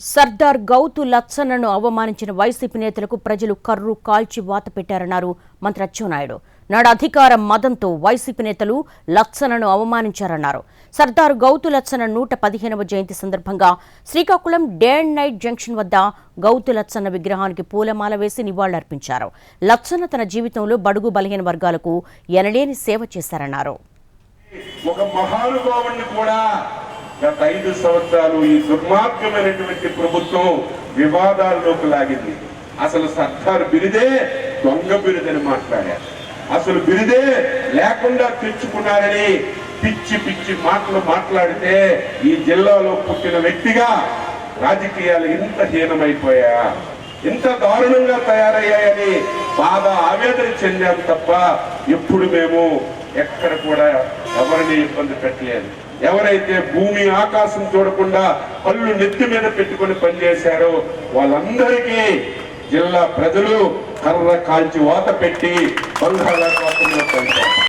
సర్దార్ గౌతు లచ్చన్నను అవమానించిన వైసీపీ నేతలకు ప్రజలు కర్రు కాల్చి వాత పెట్టారన్నారు మంత్రి అచ్చెన్నాయుడు. నాడు అధికార మదంతో వైసీపీ నేతలు లచ్చన్నను అవమానించారన్నారు. సర్దార్ గౌతు లచ్చన్న నూట పదిహేనవ జయంతి సందర్భంగా Srikakulam day and night junction వద్ద గౌతు లచ్చన్న విగ్రహానికి పూలమాల వేసి నివాళులర్పించారు. లచ్చన్న తన జీవితంలో బడుగు బలహీన వర్గాలకు ఎనలేని సేవ చేశారన్నారు. ఒక కూడా గత ఐదు సంవత్సరాలు ఈ దుర్మార్గమైనటువంటి ప్రభుత్వం వివాదాల్లోకి లాగింది. అసలు సర్దార్ బిరిదే దొంగ బిరుదని మాట్లాడారు. అసలు బిరిదే లేకుండా తెచ్చుకున్నారని పిచ్చి పిచ్చి మాటలు మాట్లాడితే ఈ జిల్లాలో పుట్టిన వ్యక్తిగా రాజకీయాలు ఇంత హీనమైపోయా ఇంత దారుణంగా తయారయ్యాయని బాధ ఆవేదన చెందాం తప్ప ఎప్పుడు మేము ఎక్కడ కూడా ఎవరిని ఇబ్బంది పెట్టలేదు. ఎవరైతే భూమి ఆకాశం చూడకుండా పళ్ళు నెత్తి మీద పెట్టుకొని పనిచేశారో వాళ్ళందరికీ జిల్లా ప్రజలు కర్ర కాల్చి వాత పెట్టి బంగాళాఖాతంలో పెంచారు